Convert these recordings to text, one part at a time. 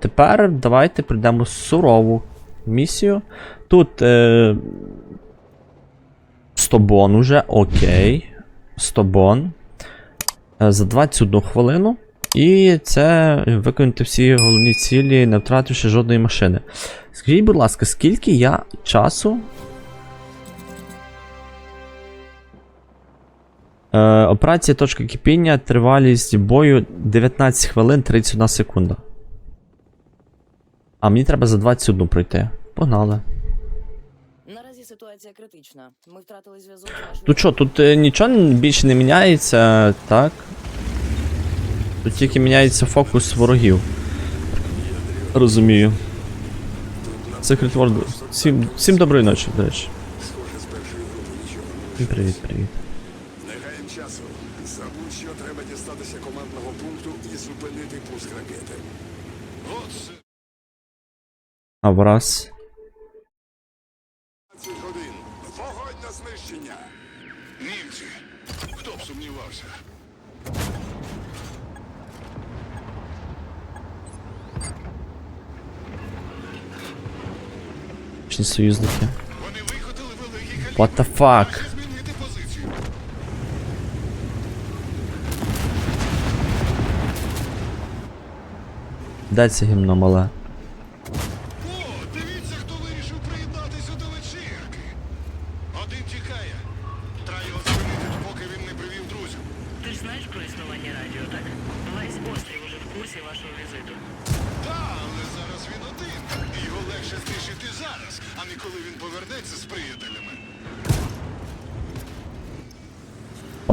Тепер давайте прийдемо сурову місію. Тут е, Стобон уже, окей. Стобон. Е, за 21 хвилину. І це виконати всі головні цілі, не втративши жодної машини. Скажіть, будь ласка, скільки я часу. Е, операція точка кипіння, тривалість бою 19 хвилин 31 секунда. А мені треба за 21 пройти. Погнали. Наразі ситуація критична. Ми втратили зв'язок. Тут що, тут е, нічого більше не міняється, так? Тут тільки міняється фокус ворогів. Розумію. Secret World. Всім, всім доброї ночі, до речі. Схоже, з першої групи нічого. І Привіт, привіт. Не гаєм часу. Забудь, що треба дістатися командного пункту і зупинити пуск ракети. От А враз. 17 годин. Вогонь на знищення. Німці. Хто б сумнівався? Чи союзники. Вони вихотили великий What the fuck? Змінити позицію. Де це гімно мале?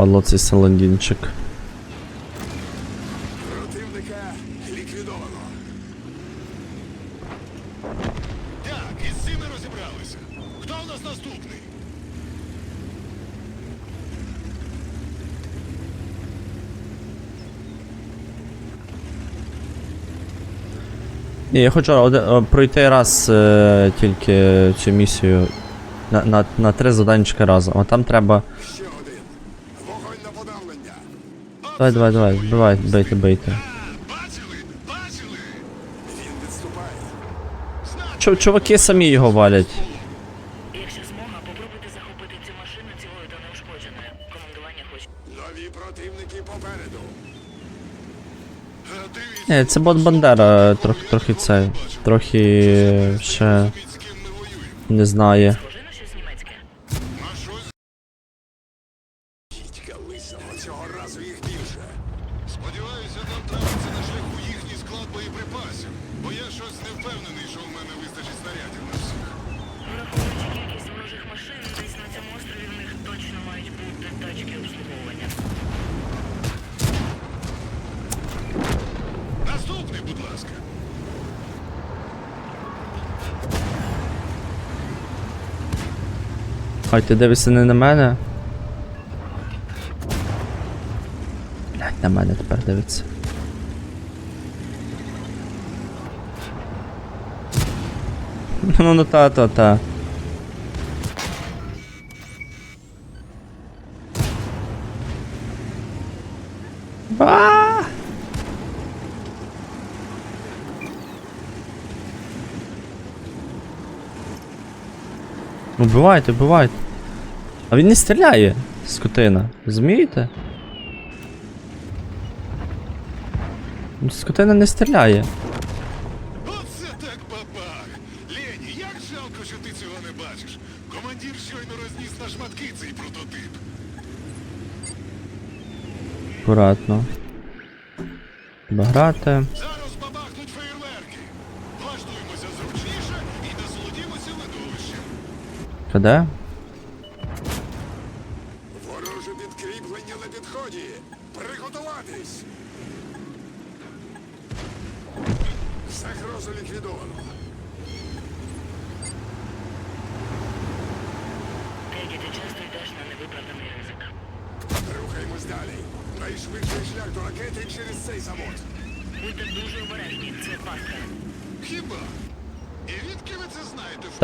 Падло цей саландінчик. Противника ліквідовано. Так, із цими розібралися. Хто у нас наступний? Ні, я хочу один, пройти раз е, тільки цю місію на, на, на три заданчика разом. А там треба. Ще один. Вогонь на подавлення. Давай, давай, давай, вбивай, бачили? Бачили? Він чуваки самі його валять. Якщо змога, попробуйте захопити цю машину цілою та неушкодженою. Командування хоче. Нові противники попереду. Е, Ні, це бот Бандера трохи, трохи цей. Трохи ще не знає. Схоже на щось німецьке. Лисого, цього разу їх більше. Сподіваюся, нам трапиться на шляху їхній склад боєприпасів, бо я щось не впевнений, що в мене вистачить снарядів на всіх. Враховуючи кількість ворожих машин, десь на цьому острові в них точно мають бути тачки обслуговування. Наступний, будь ласка. Ай, ти дивишся не на мене. На мене тепер дивиться. Ну ну та та та. Ба! Убивайте, убивайте. А він не стріляє, скотина. Розумієте? Скотина не стріляє. Оце так бабах! Лені, як жалко, що ти цього не бачиш. Командир щойно розніс на шматки цей прототип. Акуратно. Треба грати. Зараз бабахнуть феєрверки. Влаштуємося зручніше і насолодімося видовищем. Куди?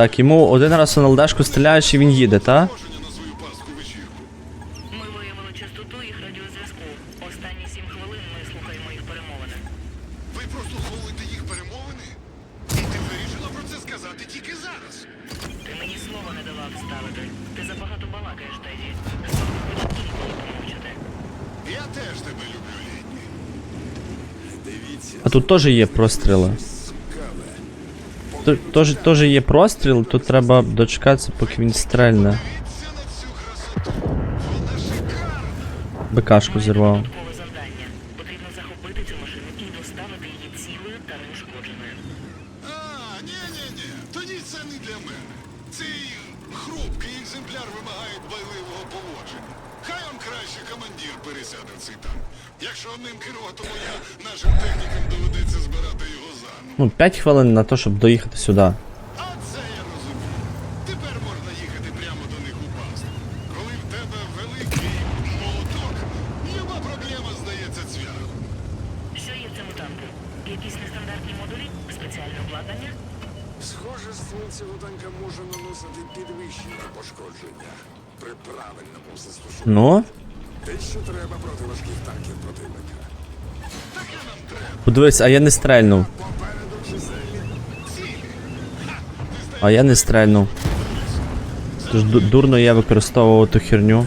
Так, йому один раз на ЛДшку стріляєш і він їде, так? Ми виявили частоту їх радіозв'язку. Останні сім хвилин ми слухаємо їх перемовини. Ви прослуховуєте їх перемовини? І ти вирішила про це сказати тільки зараз. Ти мені слова не дала вставити. Ти забагато балакаєш, Теді. Я теж тебе люблю, літній. Дивіться. А тут теж є простріли для мене. Цей хрупкий екземпляр вимагає дбайливого поводження. Хай он краще командир пересяде в. Якщо ним керуватиму я, нашим технікам заново. Ну, 5 хвилин на те, щоб доїхати сюди. А це я розумію. Тепер можна їхати прямо до них у пасту. Коли в тебе великий молоток, люба проблема здається цвяхом. Що є в цьому танку? Якісь нестандартні модулі? Спеціальне обладнання? Схоже, цього танка може наносити підвищені пошкодження при правильному застосуванні. Ну, Те, що треба проти важких танків противника. Таке нам треба. подивись, а я не стрельнув. Попереду чисельні Цілі. А я не стрельнув. Тож ду- дурно я використовував ту херню.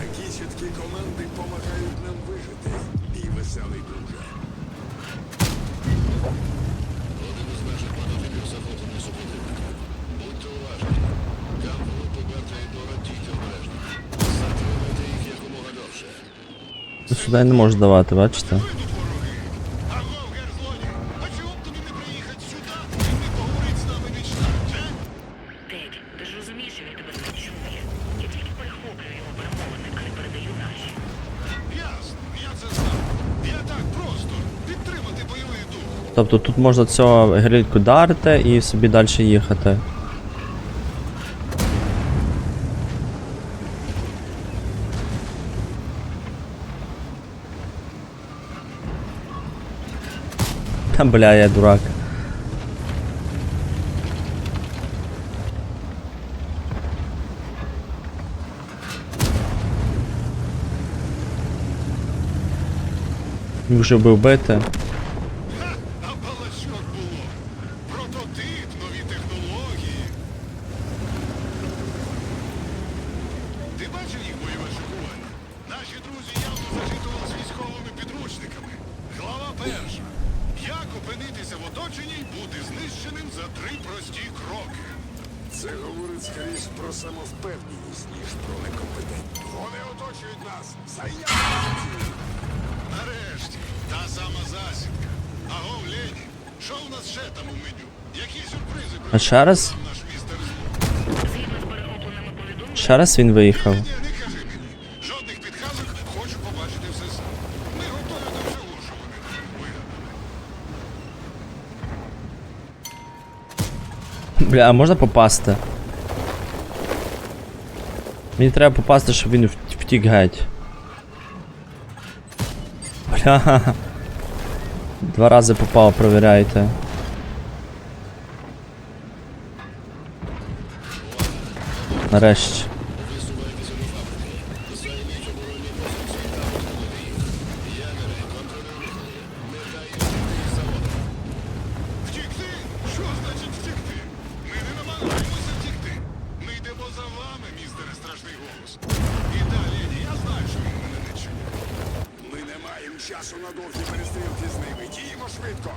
Дуже. Сюди не можу давати, бачите? Тобто тут можна цього грильку дарити і собі далі їхати. Та бля, я дурак. Вже би вбити. Ха, а балачок було. Прототип, нові технології. Ти бачив їх бойове шокування? Наші друзі явно зачитували з військовими підручниками. Глава перша. Як опинитися в оточенні й бути знищеним за три прості кроки. Це говорить скоріш про самовпевненість, ніж про некомпетентність. Вони оточують нас. Зайняти. Нарешті, та сама засідка. Аго, Лені, що у нас ще там у меню? Які сюрпризи А ще раз? нам наш містер Зло? Згідно з перехопленими повідомленнями, Ще раз він виїхав. Ні, не кажи мені. Жодних підказок, хочу побачити все сам. Ми готові до всього, що вони нам вигадали. Бля, а можна попасти? Мені треба попасти, щоб він втік геть. Бля. Два рази попав, провіряйте. Нарешті. Втікти? Що значить втікти? Ми не намагаємося втікти. Ми йдемо за вами, містере страшний голос. І далі, я знаю, що він мене не чує. Ми не маємо часу на довгі перестрілки з ними. Діємо швидко.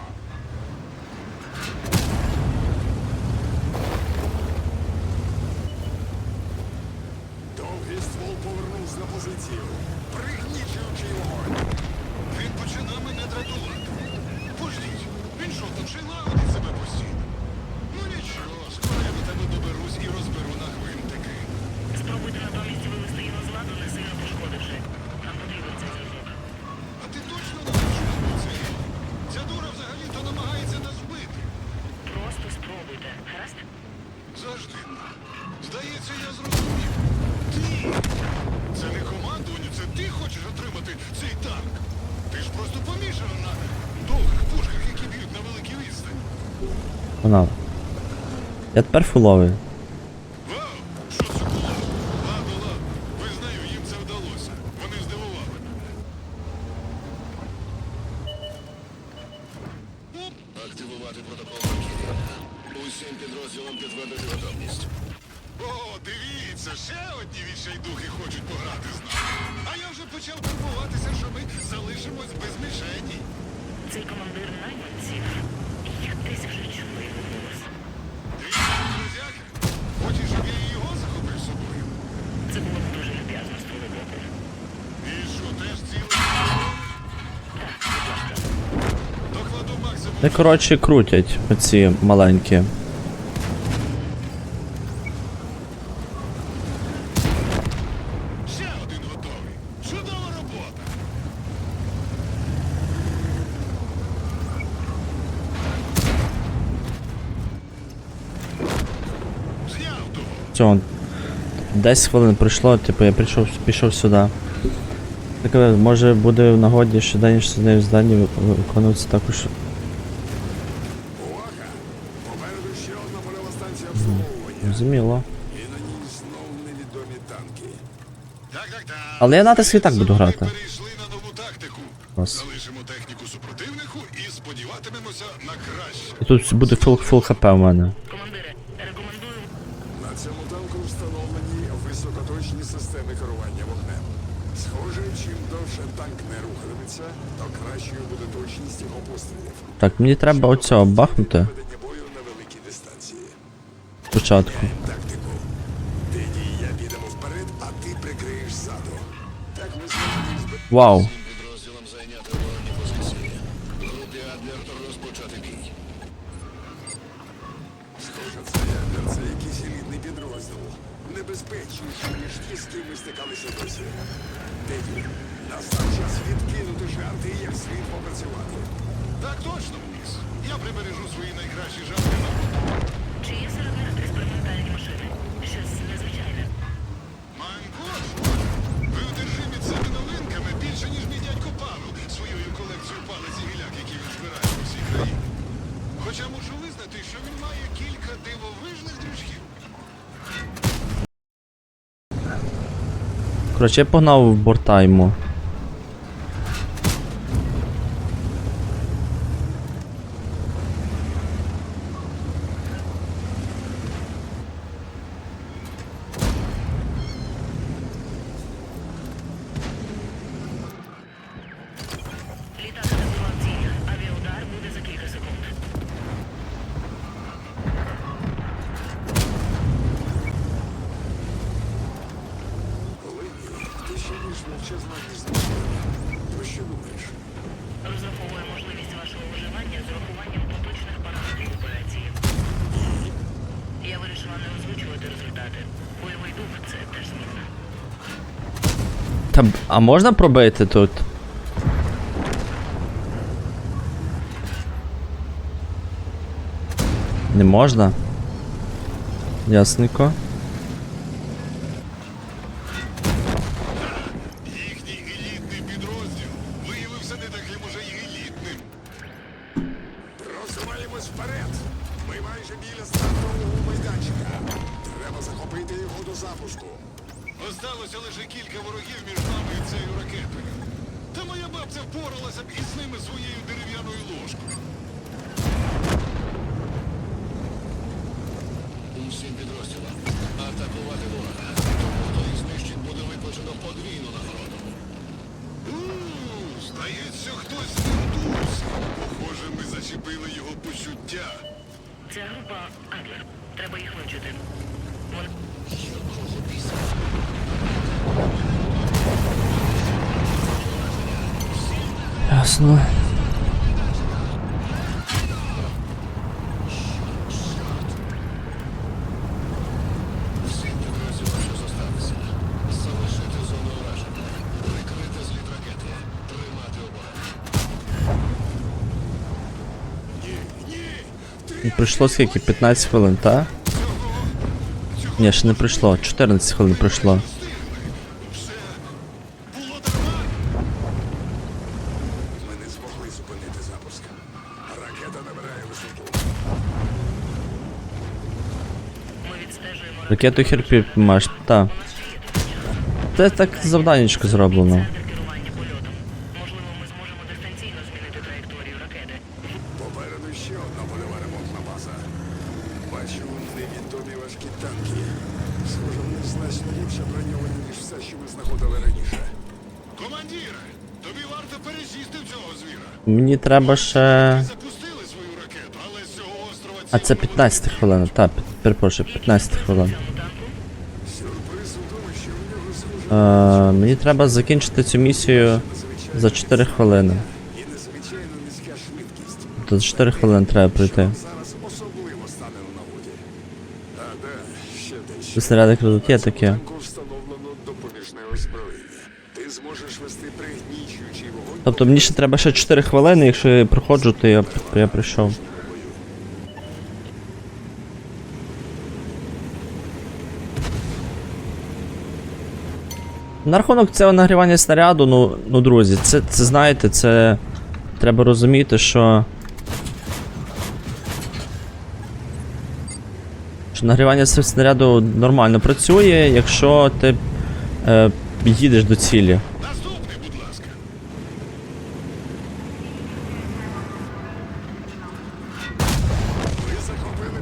Довгий ствол повернувся на позицію, пригнічуючи вогонь. Він починає мене дратувати. Пождіть, він що, там ще й лагодить себе постійно? Ну нічого, скоро я до тебе доберусь і розберу на гвинтики. спробуйте натомість вивести його з ладу, не сильно пошкодивши. Нам потрібен цей зв'язок. А ти точно не хочеш про це? Ця дура взагалі-то намагається нас вбити. Просто спробуйте. Гаразд? Завжди. Здається, я зрозумів. Ти! Це не командування, це ти хочеш отримати цей танк. Ти ж просто помішана на довгих пушках, які б'ють на великій відстані. Вона. Я тепер фуловий. Вау! Що це було? Ладно, ладно. Визнаю, їм це вдалося. Вони здивували мене. Активувати протокол. Усім підрозділам підтвердити готовність. О, дивіться, ще одні відчайдухи хочуть пограти з нами. А я вже почав турбуватися, що ми залишимось без мішені. Цей командир найманців. Я десь вже чула Вони, коротше, крутять оці маленькі. Цього 10 хвилин пройшло, типу я прийшов, пішов сюди. Так, може буде в нагоді щоденні щоденні здані вик- виконуватися також. Увага! Попереду ще одна польова станція обслуговування. Зрозуміло. І на ній знов невідомі танки. Так, так, так. Але я натиск і так буду грати. на і на тут буде фул, фул хп у мене. На цьому танку встановлені високоточні системи керування вогнем. Схоже, чим довше танк не рухатиметься, то кращою буде точність його пострілів. Так, мені треба оцього бахнути збити. Вау! Коротше, я погнав в бортайму. Літак атакував ціль. Авіаудар буде за кілька секунд. Коли ні, ніж мовчазна. Про що думаєш? Розраховує можливість вашого виживання з урахуванням поточних параметрів операції. Я вирішила не озвучувати результати. Бойовий дух це теж змінно. Та, а можна пробити тут? Не можна? Ясненько. Запуску. Осталося лише кілька ворогів між нами і цією ракетою. Та моя бабця впоралася б із ними своєю дерев'яною ложкою. Усім підрозділам. Атакувати ворога. Тому хто їх знищить, буде виплачено подвійну нагороду. Здається, хтось вернувся. Похоже, ми зачепили його почуття. Це група Адлер. Треба їх вивчити. Вони Ясно. І Пройшло скільки? 15 хвилин, та? Ні, ще не пройшло. 14 хвилин пройшло. Ракету херпів маєш, та. Це так завданнячко зроблено. Попереду ще одна польова ремонтна база. Бачу невідомі важкі танки. Схоже, вони значно ліпше броньовані, ніж все, що ми знаходили раніше. Командіре, Тобі варто пересісти в цього звіра. Мені треба ще. Запустили свою ракету, але з цього острова А це 15 хвилина, так, перепрошую, 15 хвилин. Сюрприз у тому, що в нього схоже Е, мені треба закінчити цю місію за 4 хвилини. і незвичайно низька швидкість. За 4 хвилини треба пройти. Зараз особливо стане у нагоді. А да, ще дещо. Тут снаряди крадуть є таке. Танку встановлено допоміжне озброєння. Ти зможеш вести пригнічуючий вогонь. Тобто мені ще треба ще 4 хвилини, якщо я проходжу, то я, я прийшов. На рахунок цього нагрівання снаряду, ну, ну друзі, це, це знаєте, це треба розуміти, що. Що нагрівання снаряду нормально працює, якщо ти е, їдеш до цілі. Наступний, будь ласка.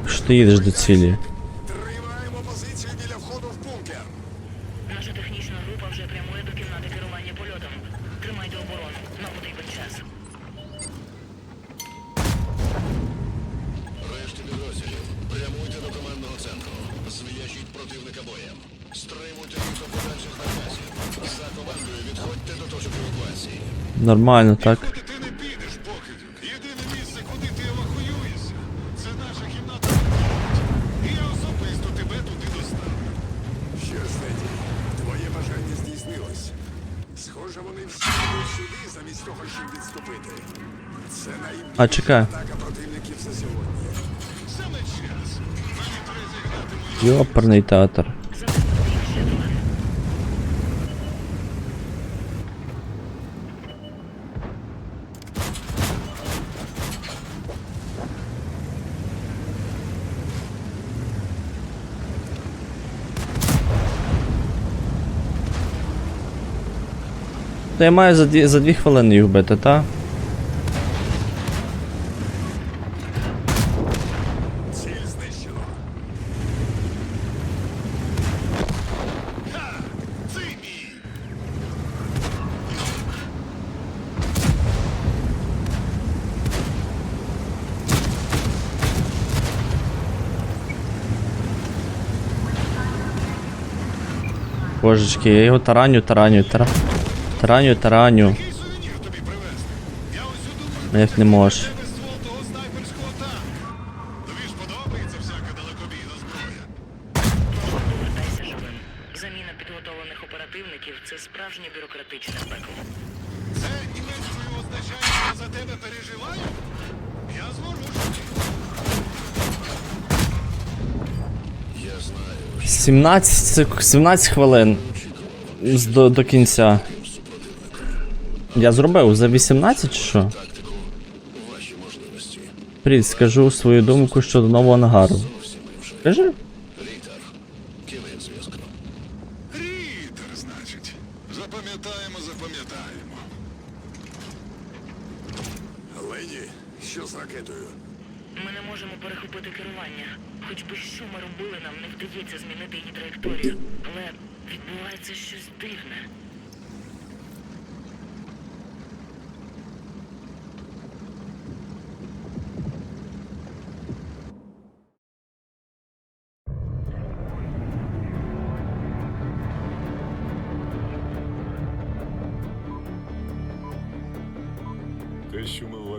Якщо ти їдеш до цілі. Мені треба зігнати мою Йоперний театр. То я маю за дві, за дві хвилини їх вбити, та? Ціль знищено. Ха! Це мій! Божечки, я його тараню, тараню, тара... тараню, тараню. Ну, Як не можеш. Заміна підготовлених оперативників це справжнє бюрократичне пекло. Це німецькою означає, що за тебе переживаю? Я зворушений. Я знаю. 17, сек- 17 хвилин до, до кінця. Я зробив за 18 чи що? Привіт, скажу свою думку щодо нового ангару. Скажи. Рітер. Кінець зв'язку. Рітер, значить. Запам'ятаємо, запам'ятаємо. Леді, що з ракетою? Ми не можемо перехопити керування. Хоч би що ми робили, нам не вдається змінити її траєкторію. Але відбувається щось дивне.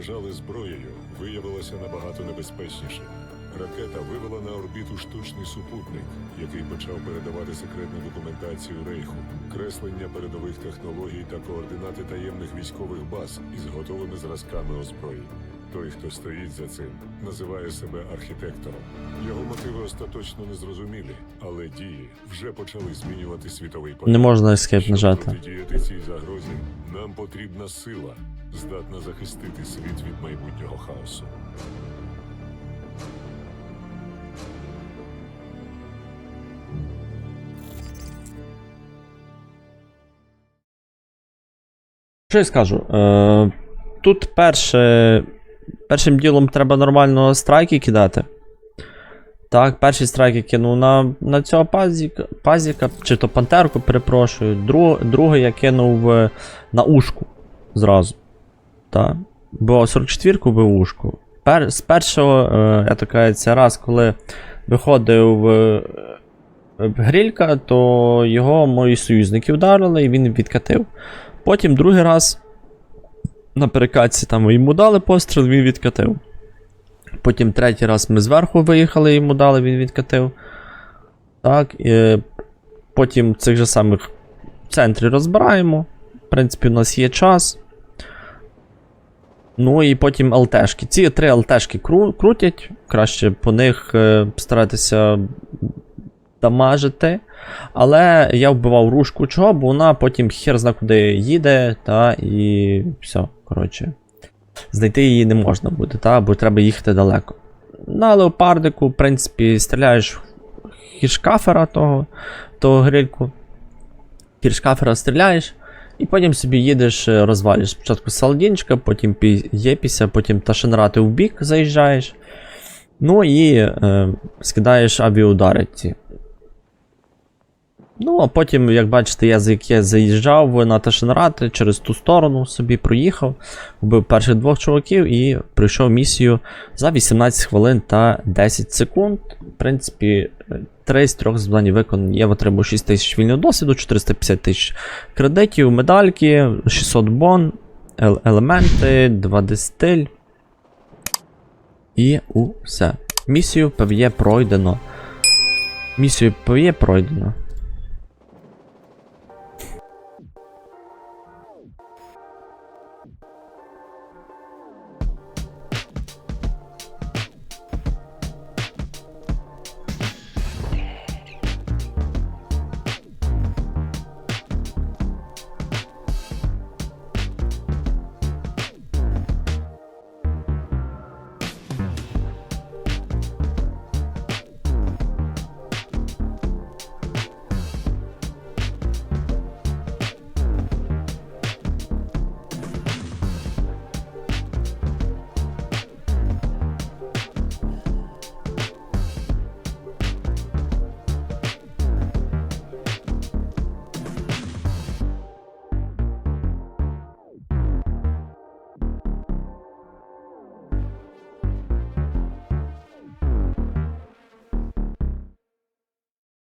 Що зброєю, виявилося набагато небезпечніше. Ракета вивела на орбіту штучний супутник, який почав передавати секретну документацію Рейху, креслення передових технологій та координати таємних військових баз із готовими зразками озброєнь. Той, хто стоїть за цим, називає себе архітектором. Його мотиви остаточно незрозумілі, але дії вже почали змінювати світовий порядок. Не можна ескейп Щоб протидіяти цій загрозі, нам потрібна сила, здатна захистити світ від майбутнього хаосу. Що я скажу? Е, тут перше, першим ділом треба нормально страйки кидати. Так, перший страйк я кинув на, на цього пазіка, пазіка, чи то пантерку, перепрошую. Друг, другий я кинув на ушку. зразу. Та? Бо 44-ку БУшку. Пер, з першого, е, я це раз, коли виходив е, грілька, то його мої союзники вдарили і він відкатив. Потім другий раз на перекатці там йому дали постріл, він відкатив. Потім третій раз ми зверху виїхали, йому дали, він відкатив. Так, і потім цих же самих в центрі розбираємо. В принципі, у нас є час. Ну і потім ЛТшки. Ці три ЛТшки кру- крутять. Краще по них е, старатися дамажити. Але я вбивав рушку чого, бо вона потім хер зна куди їде, та і все, коротше. Знайти її не можна буде, та, бо треба їхати далеко. На леопардику, в принципі, стріляєш хіршкафера того, того грильку. Хіршкафера стріляєш, і потім собі їдеш, е, розвалюєш спочатку Салдінчика, потім Єпіся, потім Ташенрати в бік заїжджаєш. Ну і е, скидаєш авіаудари ці. Ну, а потім, як бачите, я за яке заїжджав на Ташенрати через ту сторону собі проїхав, вбив перших двох чуваків і пройшов місію за 18 хвилин та 10 секунд. В принципі, 3 з 3 завдань виконані. Я отримав 6 тисяч вільного досвіду, 450 тисяч кредитів, медальки, 600 бон, елементи, 2D стиль. І усе. Місію ПВЄ пройдено. Місію ПВЄ пройдено.